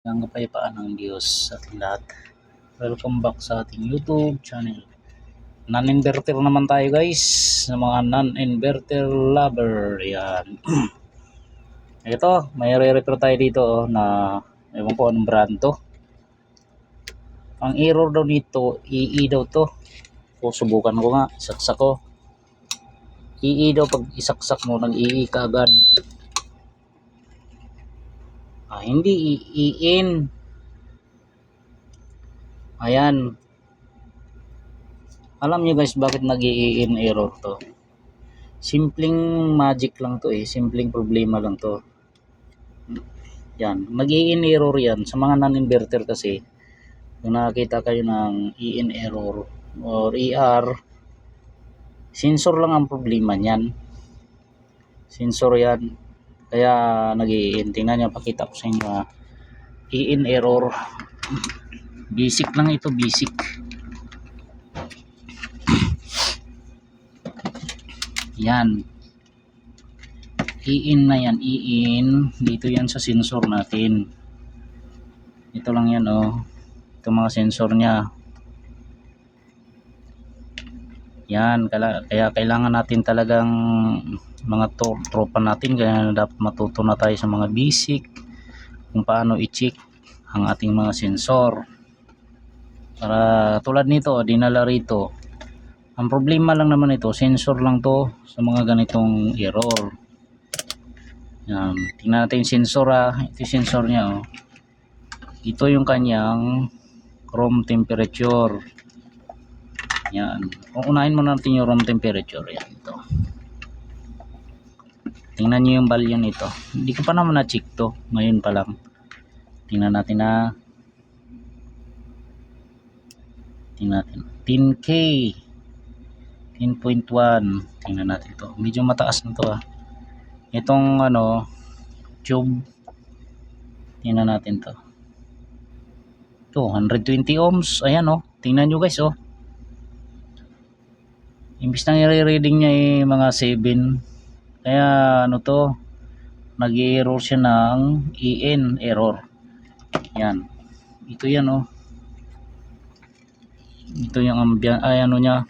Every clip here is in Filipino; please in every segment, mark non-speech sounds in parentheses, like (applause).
ng kapayapaan ng Diyos sa ating lahat. Welcome back sa ating YouTube channel. Non-inverter naman tayo guys, sa mga non-inverter lover. Yan. (clears throat) Ito, may re-repair tayo dito oh, na ewan ko anong brand to. Ang error daw nito, EE daw to. O subukan ko nga, isaksak ko. EE daw pag isaksak mo, nag-EE ka agad. Ah, hindi i-in. Ayan. Alam niyo guys bakit nag in error to? Simpleng magic lang to eh. Simpleng problema lang to. Yan. mag in error yan. Sa mga non-inverter kasi, kung nakakita kayo ng in error or ER, sensor lang ang problema niyan. Sensor yan. Kaya nag-i-in. Tingnan nyo, pakita ko sa inyo. I-in error. Basic lang ito, basic. Yan. I-in na yan, i-in. Dito yan sa sensor natin. Ito lang yan oh. Ito mga sensor niya. Yan, kaya kailangan natin talagang mga tropa natin kaya dapat matuto na tayo sa mga basic kung paano i-check ang ating mga sensor. Para tulad nito, dinala rito. Ang problema lang naman ito, sensor lang to sa mga ganitong error. Yan, tingnan natin yung sensor ah. Ito yung sensor niya oh. Ito yung kanyang room temperature. Yan. Unahin mo natin yung room temperature, yan ito. Tingnan niyo yung value nito. Hindi ko pa naman na-check to. Ngayon pa lang. Tingnan natin na. Tingnan natin. 10K. 10.1. Tingnan natin to. Medyo mataas na to ah. Itong ano, tube. Tingnan natin to. Ito, 120 ohms. Ayan oh. Tingnan nyo guys oh. Imbis nang i-reading niya eh, mga 7. Kaya ano to, nag-error siya ng EN error. Yan. Ito yan oh. Ito yung ambient, ay ano niya.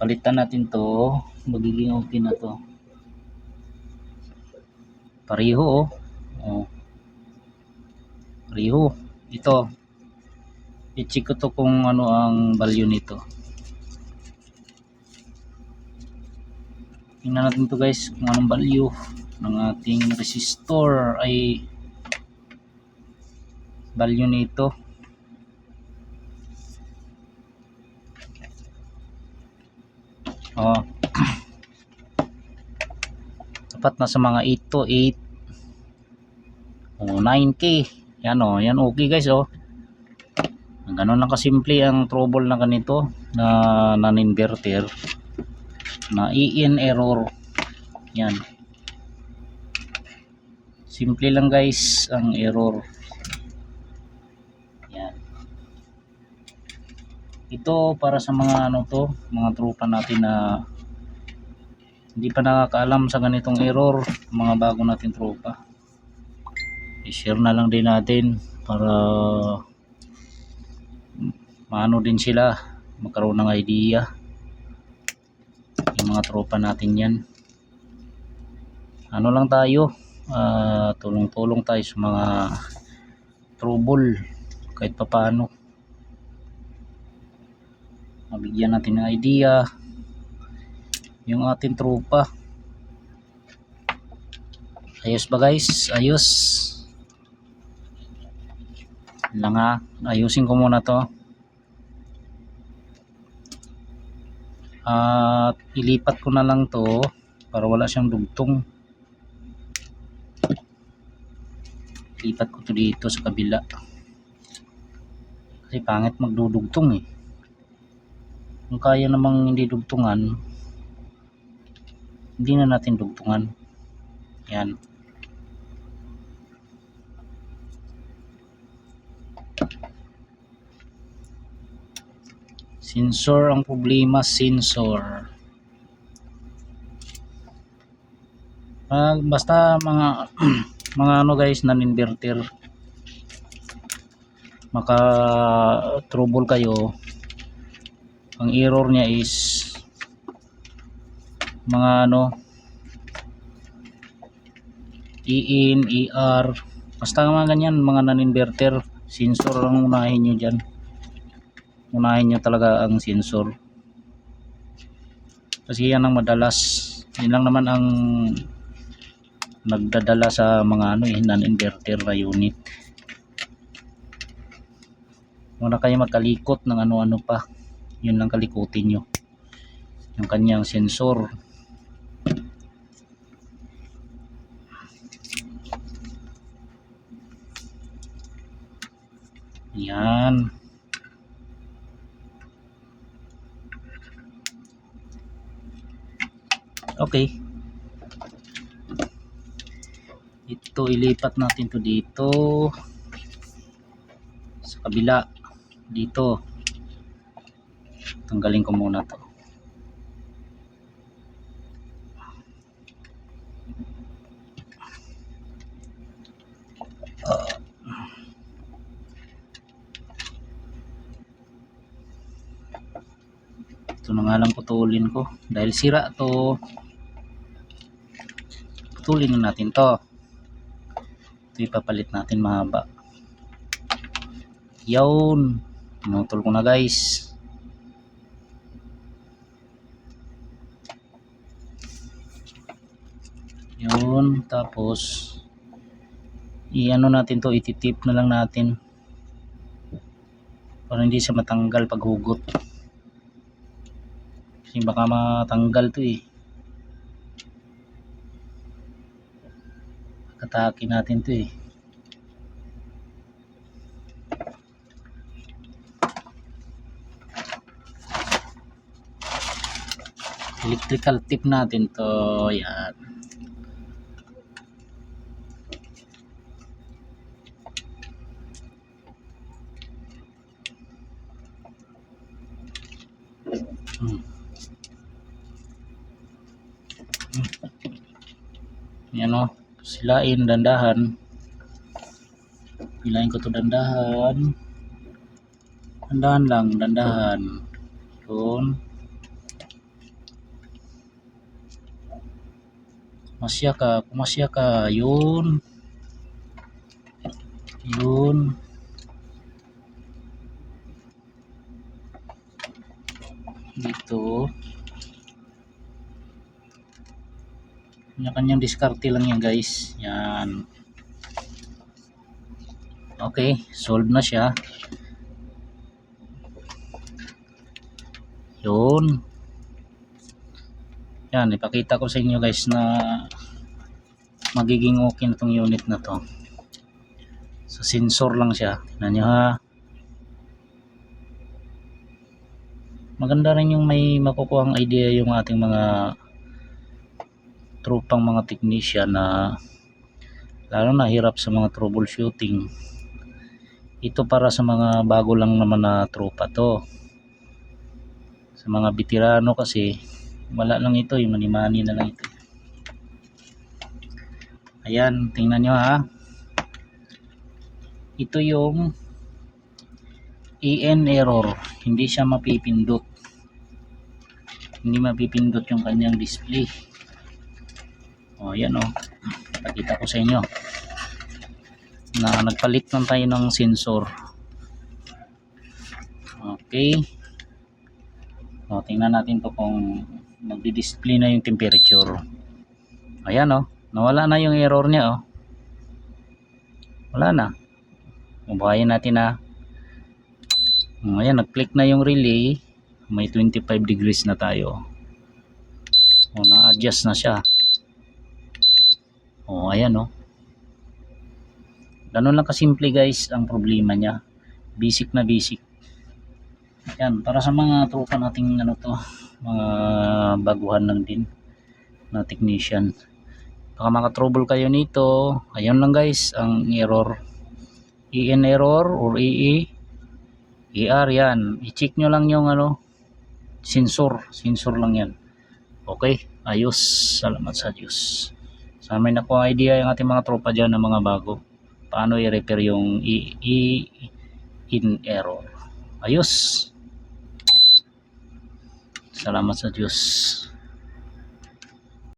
Palitan natin to. Magiging okay na to. Pareho oh. oh. Pareho. Ito. I-check ko to kung ano ang value nito. Tingnan natin to guys kung anong value ng ating resistor ay value nito. Oh. (clears throat) Dapat nasa mga 8 to 8 oh 9k yan oh. Yan okay guys oh. Ganun lang kasimple ang trouble na ganito na non-inverter na in error. Yan. Simple lang guys ang error. Yan. Ito para sa mga ano to mga tropa natin na hindi pa nakakaalam sa ganitong error mga bago natin tropa. I-share na lang din natin para maano din sila magkaroon ng idea mga tropa natin yan. Ano lang tayo uh, tulong-tulong tayo sa mga trouble kahit papano mabigyan natin ng idea yung ating tropa. Ayos ba guys? Ayos. Lang ha ayusin ko muna to at ilipat ko na lang to para wala siyang dugtong. Ilipat ko to dito sa kabila. Kasi pangit magdudugtong eh. Kung kaya namang hindi dugtungan hindi na natin dugtungan. Yan Sensor ang problema, sensor. Uh, basta mga (clears throat) mga ano guys, non-inverter. maka trouble kayo ang error niya is mga ano i-in, ER basta mga ganyan mga non-inverter sensor ang unahin nyo dyan unahin nyo talaga ang sensor. Kasi yan ang madalas. Yun lang naman ang nagdadala sa mga ano eh, non-inverter na unit. Muna kayo magkalikot ng ano-ano pa. Yun lang kalikutin nyo. Yung kanyang sensor. Yan okay. Ito ilipat natin to dito. Sa kabila dito. Tanggalin ko muna to. Ito na nga lang putulin ko. Dahil sira to putulin na natin to. Ito ipapalit natin mahaba. Yun. Pinutol ko na guys. Yun. Tapos i-ano natin to ititip na lang natin. Para hindi siya matanggal pag hugot. Kasi baka matanggal to eh katake natin to eh. Electrical tip natin to yan. Hmm. yan o silain dandahan. Pilain ko to dandahan. Dandahan lang dandahan. Yun. Kumasya ka kumasya ka. Yun. Yun. Dito kanya-kanyang diskarte lang yan guys. Yan. Okay solved na siya. Yun. Yan ipakita ko sa inyo guys na magiging okay na tong unit na to. Sa sensor lang siya. Tingnan nyo ha? Maganda rin yung may makukuha ang idea yung ating mga tropang mga technician na lalo na hirap sa mga troubleshooting. Ito para sa mga bago lang naman na tropa to. Sa mga veterano kasi wala lang ito yung manimani na lang ito. Ayan tingnan nyo ha. Ito yung EN error. Hindi siya mapipindot. Hindi mapipindot yung kanyang display o yan o. Pakita ko sa inyo. Na nagpalit lang tayo ng sensor. Okay. O tingnan natin to kung magdi-display na yung temperature. Ayan o. Nawala na yung error niya o. Wala na. Ubayin natin na o, ayan nag-click na yung relay. May 25 degrees na tayo. O na-adjust na siya Oh, ayan oh. Ganun lang kasimple guys ang problema niya. Basic na basic. Yan, para sa mga tropa nating ano to, mga baguhan lang din na technician. Baka maka-trouble kayo nito. Ayun lang guys, ang error. EN error or EE ER yan. I-check nyo lang yung ano sensor. Sensor lang yan. Okay, ayos. Salamat sa Diyos. Sa may nakuha idea yung ating mga tropa dyan ng mga bago. Paano i-repair yung I, I, in error? Ayos. Salamat sa Diyos